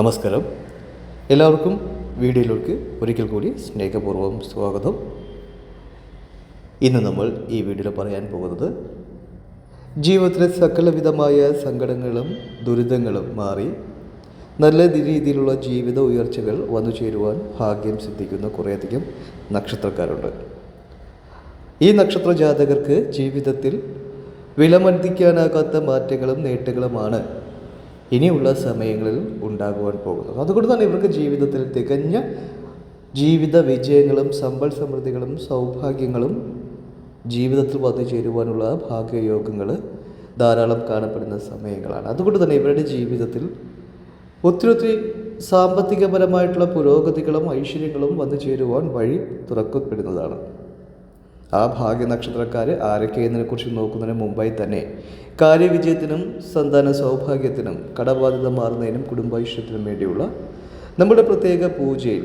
നമസ്കാരം. എല്ലാവർക്കും വീഡിയോയിലേക്ക് ഒരിക്കൽ കൂടി സ്നേഹപൂർവം സ്വാഗതം. ഇന്ന് നമ്മൾ ഈ വീഡിയോയിൽ പറയാൻ പോകുന്നത് ജീവിതത്തിലെ സകലവിധമായ സങ്കടങ്ങളും ദുരിതങ്ങളും മാറി നല്ല രീതിയിലുള്ള ജീവിത ഉയർച്ചകൾ വന്നു ചേരുവാൻ ഭാഗ്യം സിദ്ധിക്കുന്ന കുറേയധികം നക്ഷത്രക്കാരുണ്ട്. ഈ നക്ഷത്ര ജാതകർക്ക് ജീവിതത്തിൽ വിലമതിക്കാനാകാത്ത മാറ്റങ്ങളും നേട്ടങ്ങളുമാണ് ഇനിയുള്ള സമയങ്ങളിൽ ഉണ്ടാകുവാൻ പോകുന്നത്. അതുകൊണ്ട് തന്നെ ഇവർക്ക് ജീവിതത്തിൽ തികഞ്ഞ ജീവിത വിജയങ്ങളും സമ്പൽ സമൃദ്ധികളും സൗഭാഗ്യങ്ങളും ജീവിതത്തിൽ വന്നു ചേരുവാനുള്ള ഭാഗ്യയോഗങ്ങൾ ധാരാളം കാണപ്പെടുന്ന സമയങ്ങളാണ്. അതുകൊണ്ട് തന്നെ ഇവരുടെ ജീവിതത്തിൽ ഒത്തിരി ഒത്തിരി സാമ്പത്തികപരമായിട്ടുള്ള പുരോഗതികളും ഐശ്വര്യങ്ങളും വന്നു ചേരുവാൻ വഴി തുറക്കപ്പെടുന്നതാണ്. ആ ഭാഗ്യ നക്ഷത്രക്കാർ ആരൊക്കെ എന്നതിനെക്കുറിച്ച് നോക്കുന്നതിന് മുമ്പായി തന്നെ കാര്യവിജയത്തിനും സന്താന സൗഭാഗ്യത്തിനും കടബാധിത മാറുന്നതിനും കുടുംബൈശ്വര്യത്തിനും വേണ്ടിയുള്ള നമ്മുടെ പ്രത്യേക പൂജയിൽ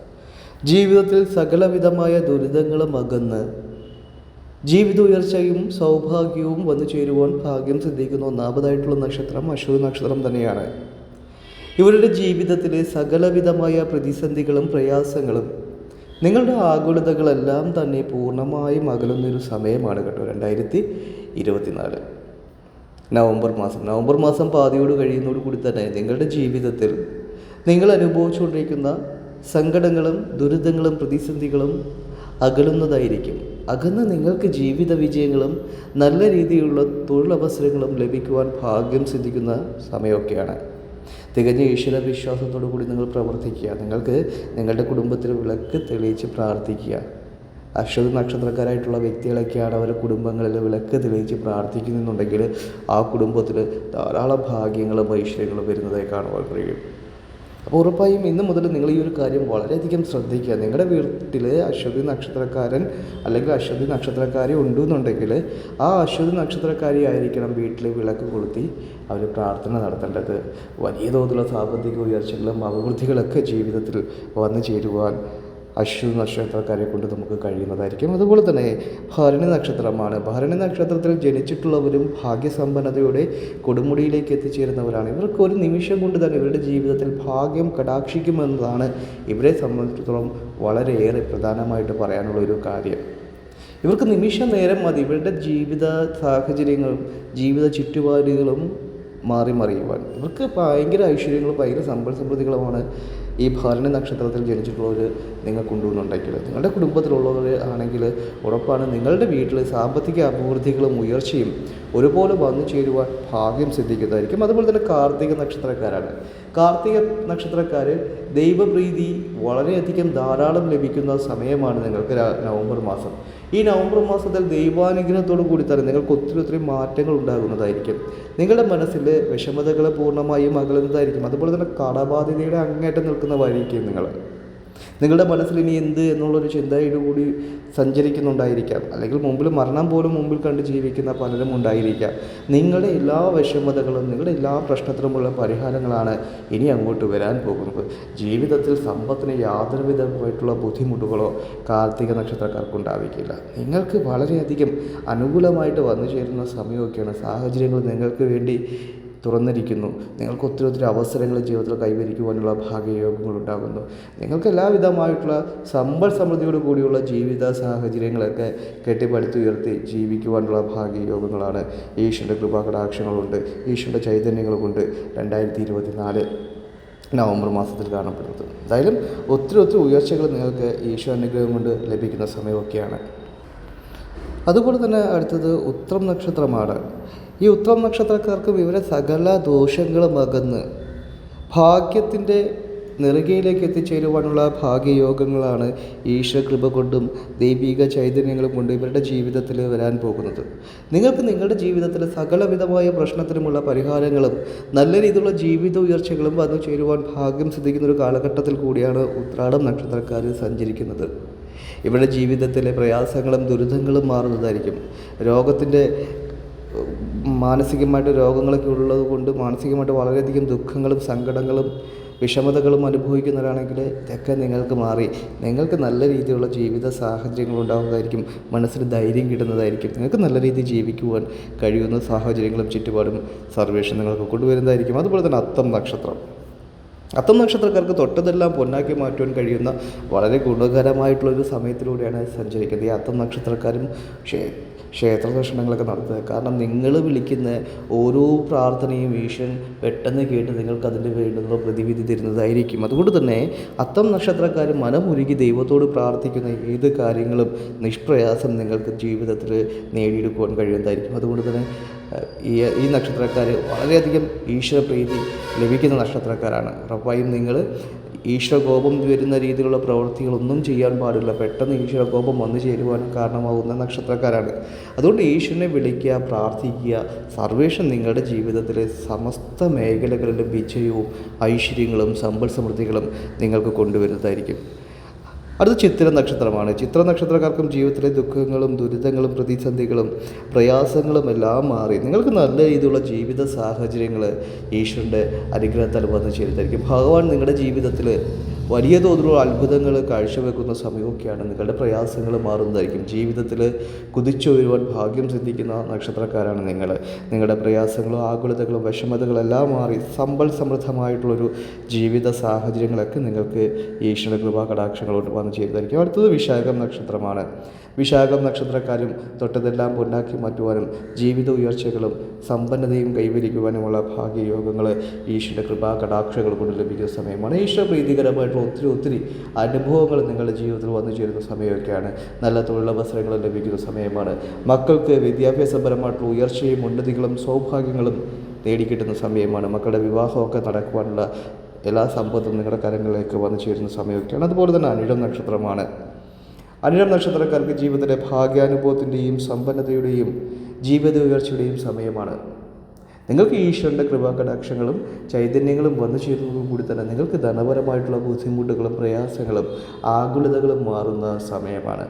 ജീവിതത്തിൽ സകലവിധമായ ദുരിതങ്ങളും അകന്ന് ജീവിത ഉയർച്ചയും സൗഭാഗ്യവും വന്നു ചേരുവാൻ ഭാഗ്യം സിദ്ധിക്കുന്ന ഒന്നാമതായിട്ടുള്ള നക്ഷത്രം അശ്വതി നക്ഷത്രം തന്നെയാണ്. ഇവരുടെ ജീവിതത്തിലെ സകലവിധമായ പ്രതിസന്ധികളും പ്രയാസങ്ങളും നിങ്ങളുടെ ആകുലതകളെല്ലാം തന്നെ പൂർണമായും അകലുന്നൊരു സമയമാണ് കേട്ടോ രണ്ടായിരത്തി ഇരുപത്തിനാല് നവംബർ മാസം. നവംബർ മാസം പാതിയോട് കഴിയുന്നതോട് കൂടി തന്നെ നിങ്ങളുടെ ജീവിതത്തിൽ നിങ്ങൾ അനുഭവിച്ചുകൊണ്ടിരിക്കുന്ന സങ്കടങ്ങളും ദുരിതങ്ങളും പ്രതിസന്ധികളും അകലുന്നതായിരിക്കും. അകന്ന് നിങ്ങൾക്ക് ജീവിത വിജയങ്ങളും നല്ല രീതിയിലുള്ള തൊഴിലവസരങ്ങളും ലഭിക്കുവാൻ ഭാഗ്യം സിദ്ധിക്കുന്ന സമയമൊക്കെയാണ്. തികഞ്ഞ ഈശ്വര വിശ്വാസത്തോടു കൂടി നിങ്ങൾ പ്രവർത്തിക്കുക. നിങ്ങൾക്ക് നിങ്ങളുടെ കുടുംബത്തിൽ വിളക്ക് തെളിയിച്ച് പ്രാർത്ഥിക്കുക. അശ്വതി നക്ഷത്രക്കാരായിട്ടുള്ള വ്യക്തികളൊക്കെയാണ് അവരുടെ കുടുംബങ്ങളിൽ വിളക്ക് തെളിയിച്ച് പ്രാർത്ഥിക്കുന്നുണ്ടെങ്കിൽ ആ കുടുംബത്തിൽ ധാരാളം ഭാഗ്യങ്ങളും ഐശ്വര്യങ്ങളും വരുന്നതായി കാണുവാൻ കഴിയും. അപ്പോൾ ഉറപ്പായും ഇന്ന് മുതൽ നിങ്ങൾ ഈ ഒരു കാര്യം വളരെയധികം ശ്രദ്ധിക്കുക. നിങ്ങളുടെ വീട്ടിൽ അശ്വതി നക്ഷത്രക്കാരൻ അല്ലെങ്കിൽ അശ്വതി നക്ഷത്രക്കാരി ഉണ്ടെന്നുണ്ടെങ്കിൽ ആ അശ്വതി നക്ഷത്രക്കാരി ആയിരിക്കണം വീട്ടിൽ വിളക്ക് കൊളുത്തി അവർ പ്രാർത്ഥന നടത്തേണ്ടത്. വലിയ തോതിലുള്ള സാമ്പത്തിക ഉയർച്ചകളും അഭിവൃദ്ധികളൊക്കെ ജീവിതത്തിൽ വന്നു ചേരുവാൻ അശ്വതി നക്ഷത്രക്കാരെ കൊണ്ട് നമുക്ക് കഴിയുന്നതായിരിക്കും. അതുപോലെ തന്നെ ഭരണി നക്ഷത്രമാണ്. ഭരണി നക്ഷത്രത്തിൽ ജനിച്ചിട്ടുള്ളവരും ഭാഗ്യസമ്പന്നതയുടെ കൊടുമുടിയിലേക്ക് എത്തിച്ചേരുന്നവരാണ്. ഇവർക്ക് ഒരു നിമിഷം കൊണ്ട് തന്നെ ഇവരുടെ ജീവിതത്തിൽ ഭാഗ്യം കടാക്ഷിക്കുമെന്നതാണ് ഇവരെ സംബന്ധിച്ചിടത്തോളം വളരെയേറെ പ്രധാനമായിട്ട് പറയാനുള്ള ഒരു കാര്യം. ഇവർക്ക് നിമിഷ നേരം മതി. ഇവരുടെ ജീവിത സാഹചര്യങ്ങളും ജീവിത ചുറ്റുപാടുകളും മാറി മറിയുവാൻ ഇവർക്ക് ഭയങ്കര ഐശ്വര്യങ്ങളും ഭയങ്കര സമ്പൽ സമൃദ്ധികളുമാണ് ഈ ഭരണി നക്ഷത്രത്തിൽ ജനിച്ചിട്ടുള്ളവർ നിങ്ങൾ കൊണ്ടുവന്നുണ്ടെങ്കിൽ നിങ്ങളുടെ കുടുംബത്തിലുള്ളവർ ആണെങ്കിൽ ഉറപ്പാണ് നിങ്ങളുടെ വീട്ടിൽ സാമ്പത്തിക അഭിവൃദ്ധികളും ഉയർച്ചയും ഒരുപോലെ വന്നു ചേരുവാൻ ഭാഗ്യം സിദ്ധിക്കുന്നതായിരിക്കും. അതുപോലെ തന്നെ കാർത്തിക നക്ഷത്രക്കാരാണ്. കാർത്തിക നക്ഷത്രക്കാർ ദൈവപ്രീതി വളരെയധികം ധാരാളം ലഭിക്കുന്ന സമയമാണ് നിങ്ങൾക്ക് നവംബർ മാസം. ഈ നവംബർ മാസത്തിൽ ദൈവാനുഗ്രഹത്തോടു കൂടി തന്നെ നിങ്ങൾക്ക് ഒത്തിരി ഒത്തിരി മാറ്റങ്ങൾ ഉണ്ടാകുന്നതായിരിക്കും. നിങ്ങളുടെ മനസ്സിൽ വിഷമതകൾ പൂർണമായും അകലുന്നതായിരിക്കും. അതുപോലെ തന്നെ കടബാധ്യതയുടെ അങ്ങേറ്റം നിൽക്കുന്നതായിരിക്കും നിങ്ങൾ. നിങ്ങളുടെ മനസ്സിൽ ഇനി എന്ത് എന്നുള്ളൊരു ചിന്തയോട് കൂടി സഞ്ചരിക്കുന്നുണ്ടായിരിക്കാം. അല്ലെങ്കിൽ മുമ്പിൽ മരണം പോലും മുമ്പിൽ കണ്ട് ജീവിക്കുന്ന പലരും ഉണ്ടായിരിക്കാം. നിങ്ങളുടെ എല്ലാ വിഷമതകളും നിങ്ങളുടെ എല്ലാ പ്രശ്നത്തിനുമുള്ള പരിഹാരങ്ങളാണ് ഇനി അങ്ങോട്ട് വരാൻ പോകുന്നത്. ജീവിതത്തിൽ സമ്പത്തിന് യാതൊരു വിധമായിട്ടുള്ള ബുദ്ധിമുട്ടുകളോ കാർത്തിക നക്ഷത്രക്കാർക്ക് ഉണ്ടാവിക്കില്ല നിങ്ങൾക്ക് വളരെയധികം അനുകൂലമായിട്ട് വന്നു ചേരുന്ന സമയമൊക്കെയാണ് സാഹചര്യങ്ങൾ നിങ്ങൾക്ക് വേണ്ടി തുറന്നിരിക്കുന്നു. നിങ്ങൾക്ക് ഒത്തിരി ഒത്തിരി അവസരങ്ങൾ ജീവിതത്തിൽ കൈവരിക്കുവാനുള്ള ഭാഗ്യയോഗങ്ങൾ ഉണ്ടാകുന്നു നിങ്ങൾക്ക് എല്ലാവിധമായിട്ടുള്ള സമ്പൽ സമൃദ്ധിയോട് കൂടിയുള്ള ജീവിത സാഹചര്യങ്ങളൊക്കെ കെട്ടിപ്പടുത്തുയർത്തി ജീവിക്കുവാനുള്ള ഭാഗ്യയോഗങ്ങളാണ്. ഈശ്വരന്റെ കൃപാകടാക്ഷങ്ങളുണ്ട്. ഈശ്വരന്റെ ചൈതന്യങ്ങളുമുണ്ട്. രണ്ടായിരത്തി ഇരുപത്തി നാല് നവംബർ മാസത്തിൽ കാണപ്പെടുന്നത്. എന്തായാലും ഒത്തിരി ഒത്തിരി ഉയർച്ചകൾ നിങ്ങൾക്ക് ഈശോ അനുഗ്രഹം കൊണ്ട് ലഭിക്കുന്ന സമയമൊക്കെയാണ്. അതുപോലെ തന്നെ അടുത്തത് ഉത്രം നക്ഷത്രമാണ്. ഈ ഉത്തമ നക്ഷത്രക്കാർക്ക് ഇവരെ സകല ദോഷങ്ങളും അകന്ന് ഭാഗ്യത്തിന്റെ നെറുകയിലേക്ക് എത്തിച്ചേരുവാനുള്ള ഭാഗ്യയോഗങ്ങളാണ് ഈശ്വര കൃപ കൊണ്ടും ദൈവിക ചൈതന്യങ്ങളും കൊണ്ടും ഇവരുടെ ജീവിതത്തിൽ വരാൻ പോകുന്നത്. നിങ്ങൾക്ക് നിങ്ങളുടെ ജീവിതത്തിൽ സകലവിധമായ പ്രശ്നത്തിനുമുള്ള പരിഹാരങ്ങളും നല്ല രീതിയിലുള്ള ജീവിത ഉയർച്ചകളും വന്നു ചേരുവാൻ ഭാഗ്യം സിദ്ധിക്കുന്ന ഒരു കാലഘട്ടത്തിൽ കൂടിയാണ് ഉത്രാടം നക്ഷത്രക്കാർ സഞ്ചരിക്കുന്നത്. ഇവരുടെ ജീവിതത്തിലെ പ്രയാസങ്ങളും ദുരിതങ്ങളും മാറുന്നതായിരിക്കും. രോഗത്തിന്റെ മാനസികമായിട്ട് രോഗങ്ങളൊക്കെ ഉള്ളത് കൊണ്ട് മാനസികമായിട്ട് വളരെയധികം ദുഃഖങ്ങളും സങ്കടങ്ങളും വിഷമതകളും അനുഭവിക്കുന്നവരാണെങ്കിൽ ഇതൊക്കെ നിങ്ങൾക്ക് മാറി. നിങ്ങൾക്ക് നല്ല രീതിയിലുള്ള ജീവിത സാഹചര്യങ്ങൾ ഉണ്ടാകുന്നതായിരിക്കും മനസ്സിന് ധൈര്യം കിട്ടുന്നതായിരിക്കും. നിങ്ങൾക്ക് നല്ല രീതിയിൽ ജീവിക്കുവാൻ കഴിയുന്ന സാഹചര്യങ്ങളും ചുറ്റുപാടും സർവേഷൻ നിങ്ങൾക്ക് കൊണ്ടുവരുന്നതായിരിക്കും. അതുപോലെ തന്നെ അത്തം നക്ഷത്രം. അത്തം നക്ഷത്രക്കാർക്ക് തൊട്ടതെല്ലാം പൊന്നാക്കി മാറ്റുവാൻ കഴിയുന്ന വളരെ ഗുണകരമായിട്ടുള്ളൊരു സമയത്തിലൂടെയാണ് സഞ്ചരിക്കുന്നത്. ഈ അത്തം നക്ഷത്രക്കാരും ക്ഷേ ക്ഷേത്ര ദർശനങ്ങളൊക്കെ നടത്തുന്നത് കാരണം നിങ്ങൾ വിളിക്കുന്ന ഓരോ പ്രാർത്ഥനയും ഈശ്വരൻ പെട്ടെന്ന് കേട്ട് നിങ്ങൾക്ക് അതിന് വേണ്ടുന്ന പ്രതിവിധി തരുന്നതായിരിക്കും. അതുകൊണ്ട് തന്നെ അത്തം നക്ഷത്രക്കാർ മനമുരുകി ദൈവത്തോട് പ്രാർത്ഥിക്കുന്ന ഏത് കാര്യങ്ങളും നിഷ്പ്രയാസം നിങ്ങൾക്ക് ജീവിതത്തിൽ നേടിയെടുക്കുവാൻ കഴിയുന്നതായിരിക്കും. അതുകൊണ്ട് തന്നെ ഈ ഈ നക്ഷത്രക്കാർ വളരെയധികം ഈശ്വരപ്രീതി ലഭിക്കുന്ന നക്ഷത്രക്കാരാണ്. ഉറപ്പായും നിങ്ങൾ ഈശ്വരകോപം വരുന്ന രീതിയിലുള്ള പ്രവൃത്തികളൊന്നും ചെയ്യാൻ പാടില്ല. പെട്ടെന്ന് ഈശ്വരകോപം വന്നു ചേരുവാനും കാരണമാകുന്ന നക്ഷത്രക്കാരാണ്. അതുകൊണ്ട് ഈശ്വരനെ വിളിക്കുക പ്രാർത്ഥിക്കുക സർവേഷൻ നിങ്ങളുടെ ജീവിതത്തിലെ സമസ്ത മേഖലകളിലും വിജയവും ഐശ്വര്യങ്ങളും സമ്പൽ സമൃദ്ധികളും നിങ്ങൾക്ക് കൊണ്ടുവരുന്നതായിരിക്കും. അടുത്ത ചിത്ര നക്ഷത്രമാണ്. ചിത്ര നക്ഷത്രക്കാർക്കും ജീവിതത്തിലെ ദുഃഖങ്ങളും ദുരിതങ്ങളും പ്രതിസന്ധികളും പ്രയാസങ്ങളും എല്ലാം മാറി. നിങ്ങൾക്ക് നല്ല രീതിയിലുള്ള ജീവിത സാഹചര്യങ്ങൾ ഈശ്വരന്റെ അനുഗ്രഹത്താൽ വന്നു ചേരുന്നതായിരിക്കും. ഭഗവാൻ നിങ്ങളുടെ ജീവിതത്തിൽ വലിയ തോതിലുള്ള അത്ഭുതങ്ങൾ കാഴ്ചവെക്കുന്ന സമയമൊക്കെയാണ് നിങ്ങളുടെ പ്രയാസങ്ങൾ മാറുന്നതായിരിക്കും. ജീവിതത്തിൽ കുതിച്ചുയരുവാൻ ഭാഗ്യം സിദ്ധിക്കുന്ന നക്ഷത്രക്കാരാണ് നിങ്ങൾ നിങ്ങളുടെ പ്രയാസങ്ങളും ആകുലതകളും വിഷമതകളെല്ലാം മാറി സമ്പൽ സമൃദ്ധമായിട്ടുള്ളൊരു ജീവിത സാഹചര്യങ്ങളൊക്കെ നിങ്ങൾക്ക് ഈശ്വര കൃപാ കടാക്ഷങ്ങളോട് വന്നു ചേരുന്നതായിരിക്കും. അടുത്തത് വിശാഖം നക്ഷത്രമാണ്. വിശാഖം നക്ഷത്രക്കാരും തൊട്ടതെല്ലാം പൊന്നാക്കി മാറ്റുവാനും ജീവിത ഉയർച്ചകളും സമ്പന്നതയും കൈവരിക്കുവാനുമുള്ള ഭാഗ്യയോഗങ്ങൾ ഈശ്വരന്റെ കൃപാ കടാക്ഷകൾ കൊണ്ട് ലഭിക്കുന്ന സമയമാണ്. ഈശ്വര പ്രീതികരമായിട്ടുള്ള ഒത്തിരി ഒത്തിരി അനുഭവങ്ങൾ നിങ്ങളുടെ ജീവിതത്തിൽ വന്നു ചേരുന്ന സമയമൊക്കെയാണ്. നല്ല തൊഴിലവസരങ്ങൾ ലഭിക്കുന്ന സമയമാണ്. മക്കൾക്ക് വിദ്യാഭ്യാസപരമായിട്ടുള്ള ഉയർച്ചയും ഉന്നതികളും സൗഭാഗ്യങ്ങളും നേടിക്കിട്ടുന്ന സമയമാണ്. മക്കളുടെ വിവാഹമൊക്കെ നടക്കുവാനുള്ള എല്ലാ സമ്പത്തും നിങ്ങളുടെ കരങ്ങളിലേക്ക് വന്നു ചേരുന്ന സമയമൊക്കെയാണ്. അതുപോലെ തന്നെ അനിഴം നക്ഷത്രമാണ്. അനിഴം നക്ഷത്രക്കാർക്ക് ജീവിതത്തിലെ ഭാഗ്യാനുഭവത്തിന്റെയും സമ്പന്നതയുടെയും ജീവിത ഉയർച്ചയുടെയും സമയമാണ്. നിങ്ങൾക്ക് ഈശ്വരന്റെ കൃപാകടാക്ഷങ്ങളും ചൈതന്യങ്ങളും വന്നു ചേരുന്നതും കൂടി തന്നെ നിങ്ങൾക്ക് ധനപരമായിട്ടുള്ള ബുദ്ധിമുട്ടുകളും പ്രയാസങ്ങളും ആകുലതകളും മാറുന്ന സമയമാണ്.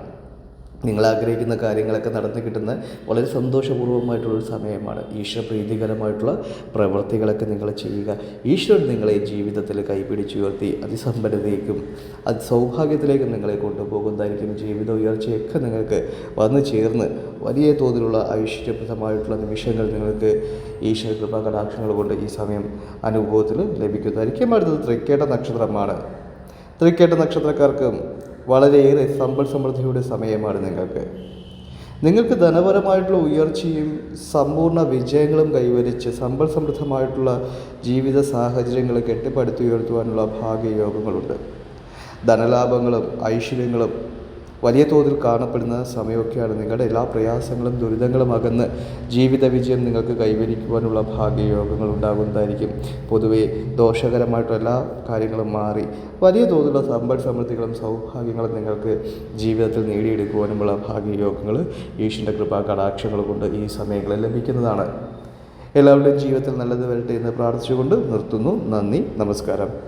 നിങ്ങൾ ആഗ്രഹിക്കുന്ന കാര്യങ്ങളൊക്കെ നടന്നു കിട്ടുന്ന വളരെ സന്തോഷപൂർവമായിട്ടുള്ളൊരു സമയമാണ്. ഈശ്വര പ്രീതികരമായിട്ടുള്ള പ്രവൃത്തികളൊക്കെ നിങ്ങൾ ചെയ്യുക. ഈശ്വരൻ നിങ്ങളെ ജീവിതത്തിൽ കൈപിടിച്ചുയർത്തി അതിസമ്പന്നതയ്ക്കും അത് സൗഭാഗ്യത്തിലേക്കും നിങ്ങളെ കൊണ്ടുപോകുന്നതായിരിക്കും ജീവിത ഉയർച്ചയൊക്കെ നിങ്ങൾക്ക് വന്നു ചേർന്ന് വലിയ തോതിലുള്ള ഐശ്വര്യപ്രദമായിട്ടുള്ള നിമിഷങ്ങൾ നിങ്ങൾക്ക് ഈശ്വര കൃപ കടാക്ഷങ്ങൾ കൊണ്ട് ഈ സമയം അനുഭവത്തിൽ ലഭിക്കുന്നതായിരിക്കും. അടുത്തത് തൃക്കേട്ട നക്ഷത്രമാണ്. തൃക്കേട്ട നക്ഷത്രക്കാർക്ക് വളരെയേറെ സമ്പൽ സമൃദ്ധിയുടെ സമയമാണ് നിങ്ങൾക്ക്. നിങ്ങൾക്ക് ധനപരമായിട്ടുള്ള ഉയർച്ചയും സമ്പൂർണ വിജയങ്ങളും കൈവരിച്ച് സമ്പൽ സമൃദ്ധമായിട്ടുള്ള ജീവിത സാഹചര്യങ്ങൾ കെട്ടിപ്പടുത്തുയർത്തുവാനുള്ള ഭാഗ്യയോഗങ്ങളുണ്ട്. ധനലാഭങ്ങളും ഐശ്വര്യങ്ങളും വലിയ തോതിൽ കാണപ്പെടുന്ന സമയമൊക്കെയാണ് നിങ്ങളുടെ എല്ലാ പ്രയാസങ്ങളും ദുരിതങ്ങളും അകന്ന് ജീവിത വിജയം നിങ്ങൾക്ക് കൈവരിക്കുവാനുള്ള ഭാഗ്യയോഗങ്ങൾ ഉണ്ടാകുന്നതായിരിക്കും. പൊതുവെ ദോഷകരമായിട്ടുള്ള എല്ലാ കാര്യങ്ങളും മാറി വലിയ തോതിലുള്ള സമ്പൽ സമൃദ്ധികളും സൗഭാഗ്യങ്ങളും നിങ്ങൾക്ക് ജീവിതത്തിൽ നേടിയെടുക്കുവാനുമുള്ള ഭാഗ്യയോഗങ്ങൾ ഈശ്വരന്റെ കൃപാ കടാക്ഷങ്ങൾ കൊണ്ട് ഈ സമയങ്ങളിൽ ലഭിക്കുന്നതാണ്. എല്ലാവരുടെയും ജീവിതത്തിൽ നല്ലത് വരട്ടെ എന്ന് പ്രാർത്ഥിച്ചുകൊണ്ട് നിർത്തുന്നു. നന്ദി. നമസ്കാരം.